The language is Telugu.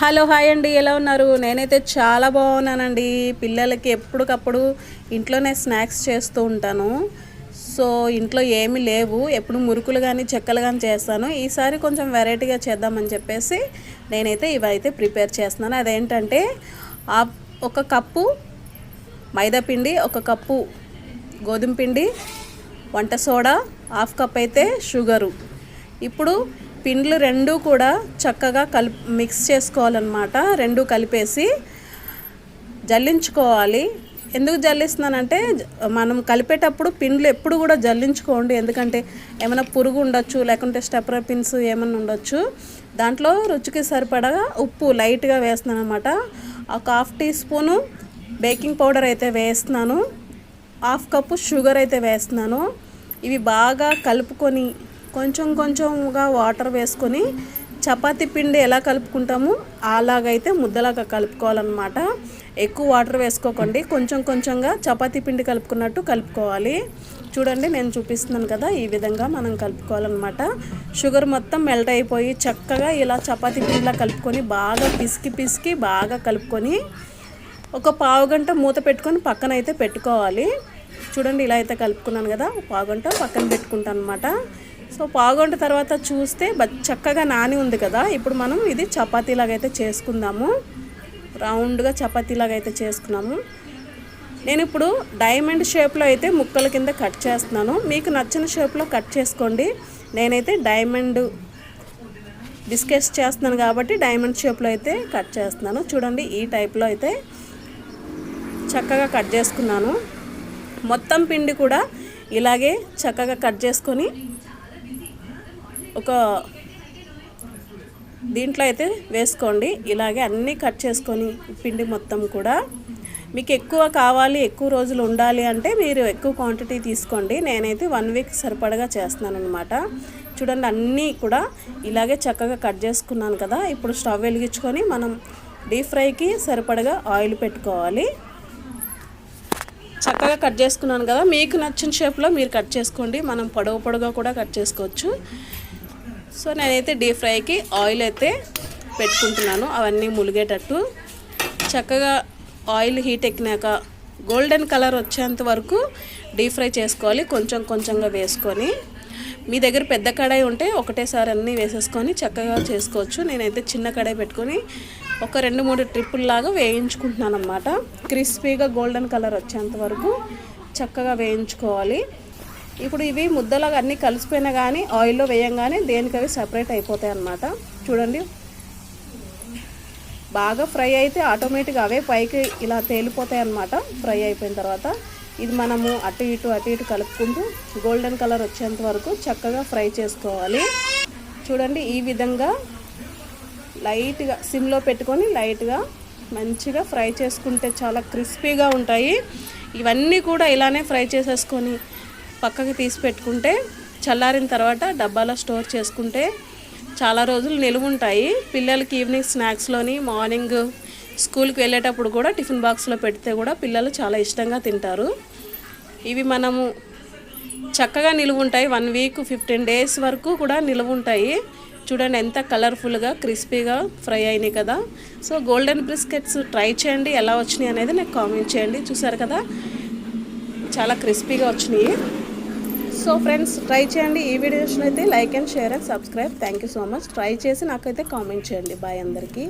హలో హాయ్ అండి. ఎలా ఉన్నారు? నేనైతే చాలా బాగున్నానండి. పిల్లలకి ఎప్పటికప్పుడు ఇంట్లోనే స్నాక్స్ చేస్తూ ఉంటాను. సో ఇంట్లో ఏమీ లేవు. ఎప్పుడు మురుకులు కానీ చెక్కలు కానీ చేస్తాను. ఈసారి కొంచెం వెరైటీగా చేద్దామని చెప్పేసి నేనైతే ఇవైతే ప్రిపేర్ చేస్తున్నాను. అదేంటంటే ఒక కప్పు మైదా పిండి ఒక కప్పు గోధుమ పిండి వంట సోడా హాఫ్ కప్ అయితే షుగరు. ఇప్పుడు పిండ్లు రెండు కూడా చక్కగా కలి మిక్స్ చేసుకోవాలన్నమాట రెండు కలిపేసి జల్లించుకోవాలి. ఎందుకు జల్లిస్తున్నానంటే మనం కలిపేటప్పుడు పిండ్లు ఎప్పుడు కూడా జల్లించుకోండి. ఎందుకంటే ఏమైనా పురుగు ఉండొచ్చు లేకుంటే స్టెపర్ పిన్స్ ఏమైనా ఉండొచ్చు. దాంట్లో రుచికి సరిపడగా ఉప్పు లైట్గా వేస్తున్నాను అనమాట ఒక half teaspoon baking powder అయితే వేస్తున్నాను. హాఫ్ కప్పు షుగర్ అయితే వేస్తున్నాను. ఇవి బాగా కలుపుకొని కొంచెం కొంచెంగా వాటర్ వేసుకొని చపాతి పిండి ఎలా కలుపుకుంటామో అలాగైతే ముద్దలాగా కలుపుకోవాలన్నమాట. ఎక్కువ వాటర్ వేసుకోకండి. కొంచెం కొంచెంగా చపాతీ పిండి కలుపుకున్నట్టు కలుపుకోవాలి. చూడండి నేను చూపిస్తున్నాను కదా ఈ విధంగా మనం కలుపుకోవాలన్నమాట. షుగర్ మొత్తం మెల్ట్ అయిపోయి చక్కగా ఇలా చపాతీ పిండిలా కలుపుకొని బాగా పిసికి పిసికి బాగా కలుపుకొని ఒక పావు గంట మూత పెట్టుకొని పక్కన అయితే పెట్టుకోవాలి. చూడండి ఇలా అయితే కలుపుకున్నాను కదా పావు గంట పక్కన పెట్టుకుంటాను అనమాట సో పావు తర్వాత చూస్తే చక్కగా నాని ఉంది కదా. ఇప్పుడు మనం ఇది చపాతీలాగా అయితే చేసుకుందాము. రౌండ్గా చపాతీలాగా అయితే చేసుకున్నాము. నేను ఇప్పుడు డైమండ్ షేప్లో అయితే ముక్కల కింద కట్ చేస్తున్నాను. మీకు నచ్చిన షేప్లో కట్ చేసుకోండి. నేనైతే డైమండ్ బిస్కెట్స్ చేస్తున్నాను కాబట్టి డైమండ్ షేప్లో అయితే కట్ చేస్తున్నాను. చూడండి ఈ టైప్లో అయితే చక్కగా కట్ చేసుకున్నాను. మొత్తం పిండి కూడా ఇలాగే చక్కగా కట్ చేసుకొని ఒక దీంట్లో అయితే వేసుకోండి. ఇలాగే అన్నీ కట్ చేసుకొని పిండి మొత్తం కూడా. మీకు ఎక్కువ కావాలి ఎక్కువ రోజులు ఉండాలి అంటే మీరు ఎక్కువ క్వాంటిటీ తీసుకోండి. నేనైతే వన్ వీక్ సరిపడగా చేస్తున్నాను అనమాట చూడండి అన్నీ కూడా ఇలాగే చక్కగా కట్ చేసుకున్నాను కదా. ఇప్పుడు స్టవ్ వెలిగించుకొని మనం డీప్ ఫ్రైకి సరిపడగా ఆయిల్ పెట్టుకోవాలి. చక్కగా కట్ చేసుకున్నాను కదా. మీకు నచ్చిన షేప్లో మీరు కట్ చేసుకోండి. మనం పొడవు పొడవుగా కూడా కట్ చేసుకోవచ్చు. సో నేనైతే డీప్ ఫ్రైకి ఆయిల్ అయితే పెట్టుకుంటున్నాను అవన్నీ ములిగేటట్టు. చక్కగా ఆయిల్ హీట్ ఎక్కినాక గోల్డెన్ కలర్ వచ్చేంత వరకు డీప్ ఫ్రై చేసుకోవాలి కొంచెం కొంచెంగా వేసుకొని. మీ దగ్గర పెద్ద కడాయి ఉంటే ఒకటేసారి అన్నీ వేసేసుకొని చక్కగా చేసుకోవచ్చు. నేనైతే చిన్న కడాయి పెట్టుకొని ఒక రెండు మూడు ట్రిప్పుల్లాగా వేయించుకుంటున్నాను అనమాట క్రిస్పీగా గోల్డెన్ కలర్ వచ్చేంత వరకు చక్కగా వేయించుకోవాలి. ఇప్పుడు ఇవి ముద్దలాగా అన్నీ కలిసిపోయినా కానీ ఆయిల్లో వేయంగానే దేనికి సపరేట్ అయిపోతాయి అన్నమాట. చూడండి. బాగా ఫ్రై అయితే ఆటోమేటిక్గా అవే పైకి ఇలా తేలిపోతాయి అన్నమాట. ఫ్రై అయిపోయిన తర్వాత ఇది మనము అటు ఇటు అటు ఇటు కలుపుకుంటూ గోల్డెన్ కలర్ వచ్చేంత వరకు చక్కగా ఫ్రై చేసుకోవాలి. చూడండి ఈ విధంగా లైట్గా సిమ్లో పెట్టుకొని లైట్గా మంచిగా ఫ్రై చేసుకుంటే చాలా క్రిస్పీగా ఉంటాయి. ఇవన్నీ కూడా ఇలానే ఫ్రై చేసేసుకొని పక్కకి తీసి పెట్టుకుంటే చల్లారిన తర్వాత డబ్బాలో స్టోర్ చేసుకుంటే చాలా రోజులు నిలువుంటాయి. పిల్లలకి ఈవినింగ్ స్నాక్స్లోని మార్నింగ్ స్కూల్కి వెళ్ళేటప్పుడు కూడా టిఫిన్ బాక్స్లో పెడితే కూడా పిల్లలు చాలా ఇష్టంగా తింటారు. ఇవి మనము చక్కగా నిలువుంటాయి. వన్ వీక్ ఫిఫ్టీన్ డేస్ వరకు కూడా నిలువుంటాయి. చూడండి ఎంత కలర్ఫుల్గా క్రిస్పీగా ఫ్రై అయినాయి కదా. సో గోల్డెన్ బిస్కెట్స్ ట్రై చేయండి. ఎలా వచ్చినాయి అనేది నాకు కామెంట్ చేయండి. చూసారు కదా? చాలా క్రిస్పీగా వచ్చినాయి. సో ఫ్రెండ్స్ ట్రై చేయండి. ఈ వీడియోస్ని అయితే like and share and subscribe. Thank so much try చేసి నాకైతే కామెంట్ చేయండి. బాయ్ అందరికీ.